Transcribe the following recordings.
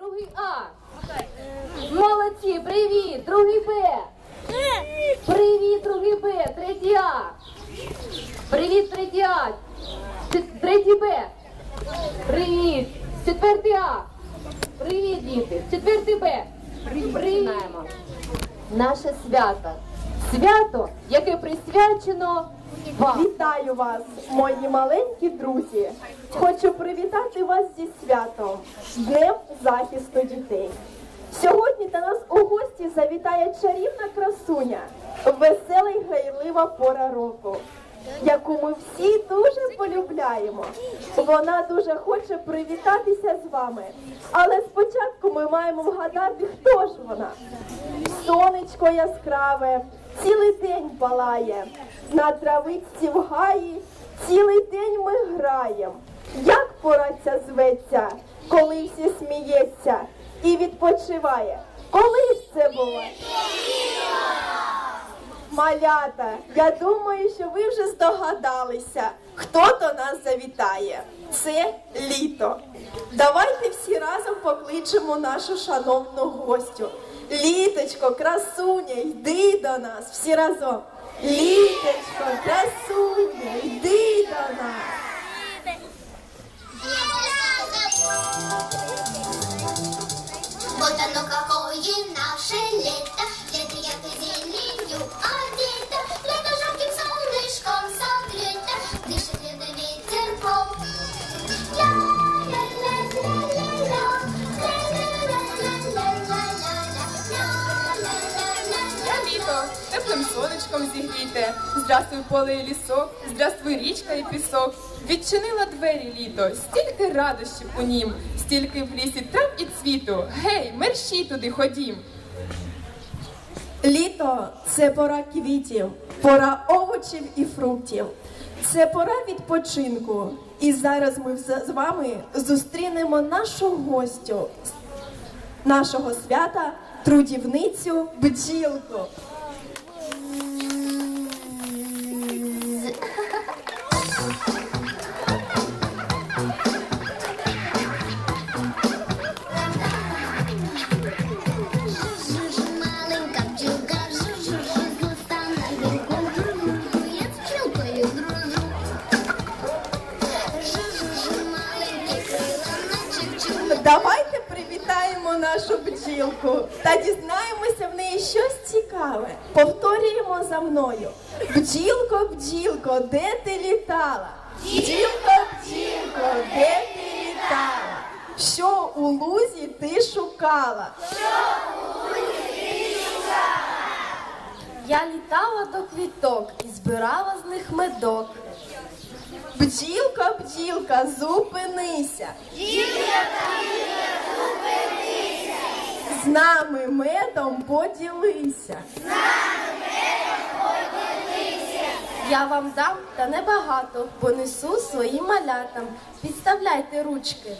другий А. Молодці, привіт, другий Б. Привіт, другий Б, третій А. Привіт, третій А. Третій Б. Привіт. Четвертий А. Привіт, діти. Четвертий Б. Приймаємо. Наше свято. Свято, яке присвячено. Вітаю вас, мої маленькі друзі. Хочу привітати вас зі святом, Днем захисту дітей. Сьогодні до нас у гості завітає чарівна красуня, весела й гайлива пора року, яку ми всі дуже полюбляємо. Вона дуже хоче привітатися з вами. Але спочатку ми маємо вгадати, хто ж вона. Сонечко яскраве, цілий день палає, на травичці в гаї цілий день ми граєм. Як пора ця зветься, коли всі сміється і відпочиває? Коли ж це буває? Малята, я думаю, що ви вже здогадалися, хто до нас завітає. Це літо. Давайте всі разом покличемо нашу шановну гостю. Літочко, красуня, йди до нас всі разом. Літочко, красуня, йди до нас. Вот оно какое наше лето, сонечком. Здравствуй поле і лісок, здравствуй річка і пісок. Відчинила двері літо, стільки радощів у нім, стільки в лісі трав і цвіту. Гей, мерщій туди ходім. Літо це пора квітів, пора овочів і фруктів. Це пора відпочинку. І зараз ми з вами зустрінемо нашу гостю нашого свята, трудівницю бджілку. Давайте привітаємо нашу бджілку та дізнаємося в неї щось цікаве. Повторюємо за мною. Бджілко, бджілко, де ти літала? Бджілко, бджілко, де ти літала? Що у лузі ти шукала? Я літала до квіток і збирала з них медок. Бджілка, бджілка, зупинися. З нами медом поділися. Я вам дам, та небагато, понесу своїм малятам. Підставляйте ручки.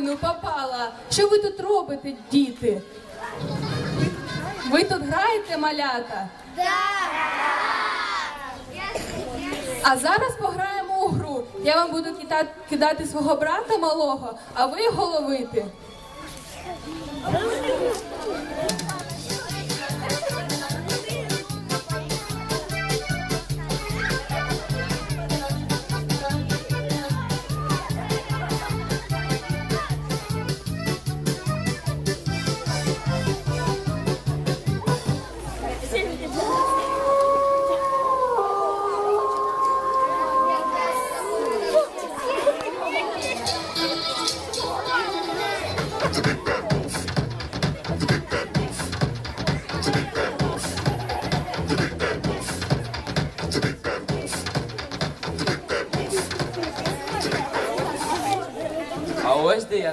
Галявину попала. Що ви тут робите, діти? Ви тут граєте, малята? А зараз пограємо у гру. Я вам буду кидати свого брата малого, а ви його ловити.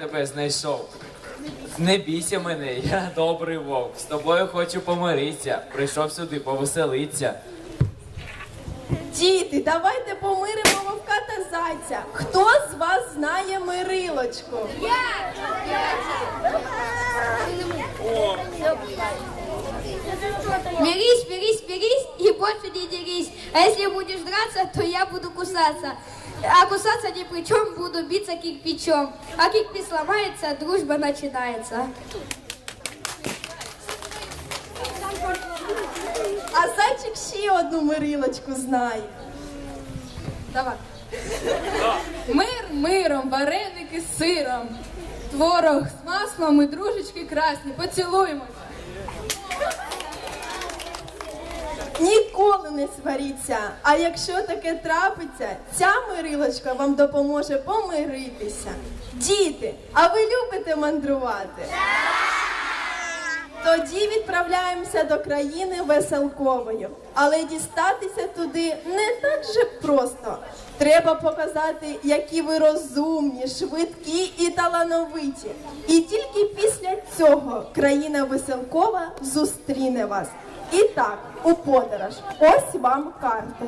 Тебе знайшов. Не бійся мене, я добрий вовк. З тобою хочу помиритися. Прийшов сюди повеселитися. Діти, давайте помиримо вовка та зайця. Хто з вас знає Мирилочку? Мирись, мирись, мирись и больше не дерись. А если будешь драться, то я буду кусаться. А кусаться ни при чем, буду биться кирпичом. А кирпич сломается, дружба начинается. А зайчик ще одну Мирилочку знає. Давай. Мир миром, вареники з сиром, творог з маслом і дружечки красні. Поцілуємось. Ніколи не сваріться. А якщо таке трапиться, ця Мирилочка вам допоможе помиритися. Діти, а ви любите мандрувати? Тоді відправляємося до країни веселкової. Але дістатися туди не так же просто. Треба показати, які ви розумні, швидкі і талановиті. І тільки після цього країна веселкова зустріне вас. І так, у подорож. Ось вам карти.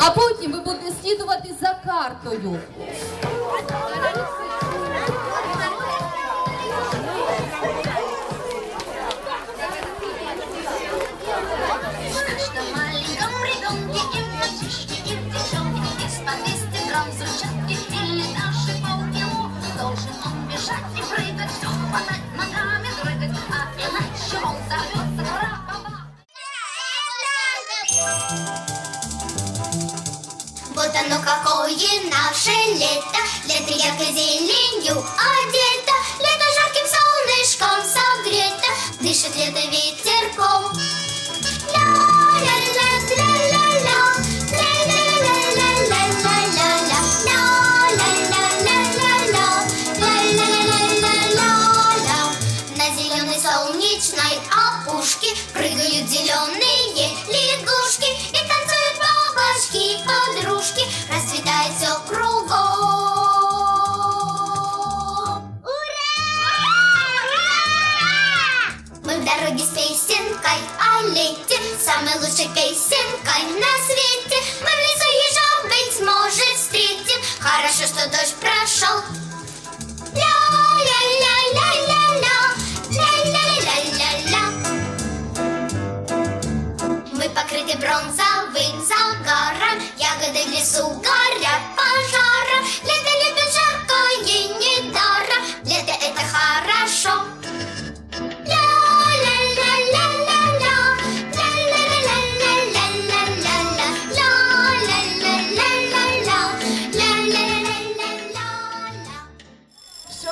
А потім ви будете слідувати за картою. Что в маленьком ребенке и в мальчишке, и в девчонке Есть по 200 грамм взрывчатки или даже полкило Должен он бежать и прыгать, все хватать ногами дрыгать А иначе он взорвется крабова Вот оно какое наше лето Лето яркой зеленью одето Лето жарким солнышком согрето Дышит лето ветерком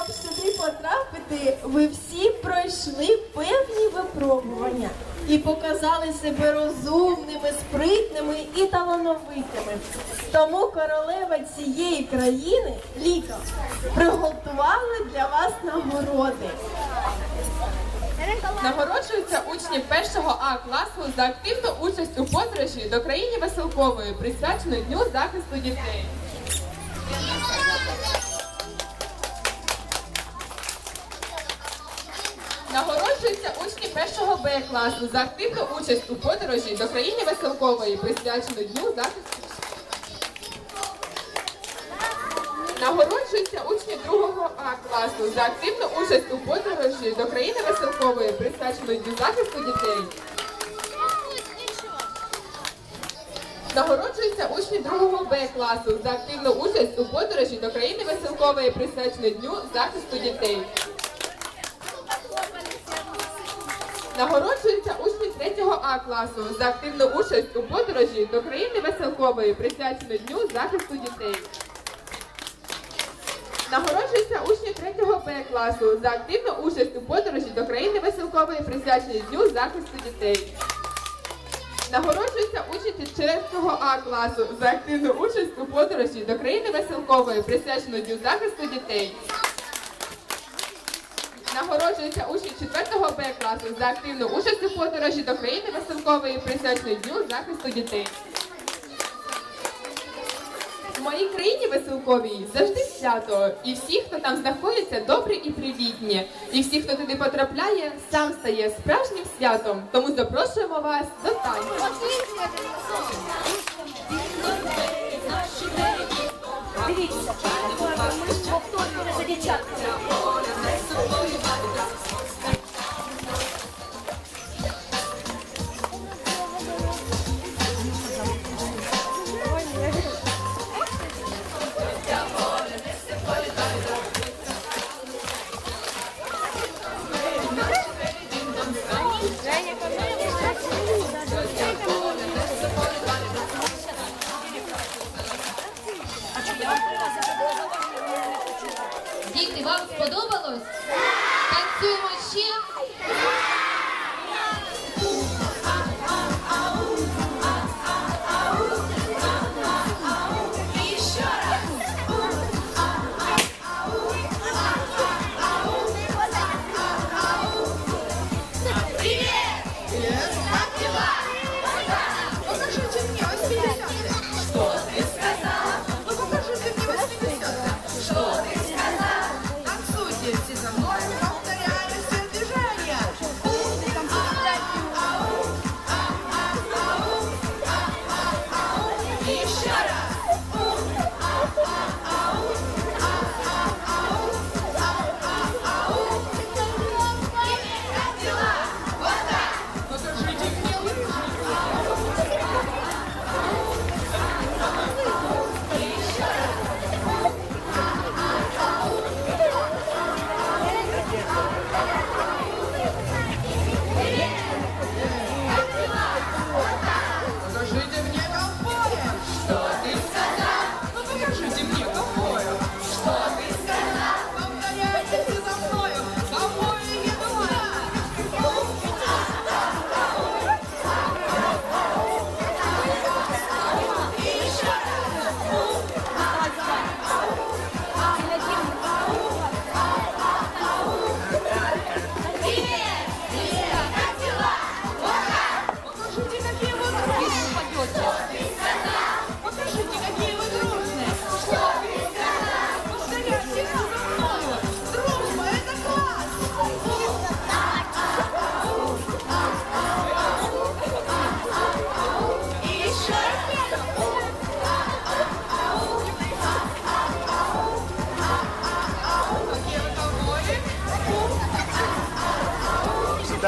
Щоб сюди потрапити, ви всі пройшли певні випробування і показали себе розумними, спритними і талановитими. Тому королева цієї країни, Ліка, приготувала для вас нагороди. Нагороджуються учні першого А класу за активну участь у подорожі до країни Веселкової, присвяченої Дню захисту дітей. Нагороджуються учні першого Б класу за активну участь у подорожі до країни Веселкової, присвяченої Дню захисту. Нагороджуються учні другого А класу за активну участь у подорожі до країни Веселкової, присвяченої Дню захисту дітей. Нагороджуються учні другого Б класу за активну участь у подорожі до країни Веселкової, присвяченої Дню захисту дітей. Нагороджуються учні 3 А класу за активну участь у подорожі до країни Веселкової, присвяченої Дню захисту дітей. Нагороджуються учні 3 Б класу за активну участь у подорожі до країни веселкової присвяченої Дню захисту дітей. Нагороджуються учні 4 А класу за активну участь у подорожі до країни веселкової присвяченої Дню захисту дітей. Нагороджуються учні 4 Б класу за активну участь у подорожі до країни веселкової присвяченої Дню захисту дітей. В моїй країні веселковій завжди свято, і всі, хто там знаходиться, добрі і привітні. І всі, хто туди потрапляє, сам стає справжнім святом. Тому запрошуємо вас до танцю.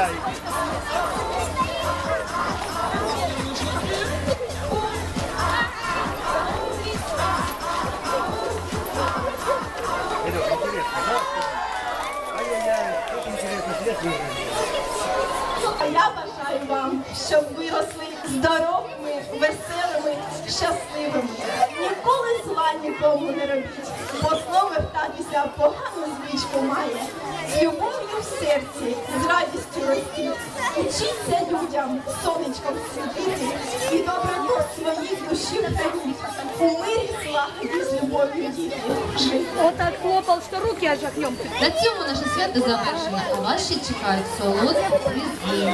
А я бажаю вам, щоб ви росли здоровими, веселими, щасливими. Ніколи зла нікому не робіть, бо зло вертатися погану звичку має. З любов'ю в серці, з радістю ростіть. Учіться людям сонечком світити і доброту своїх душі храніть. У мирі злагоді з любов'ю діти. Отак хлопав, що руки аж огнем. На цьому наше свято завершено, а вас ще чекають солодкі призи.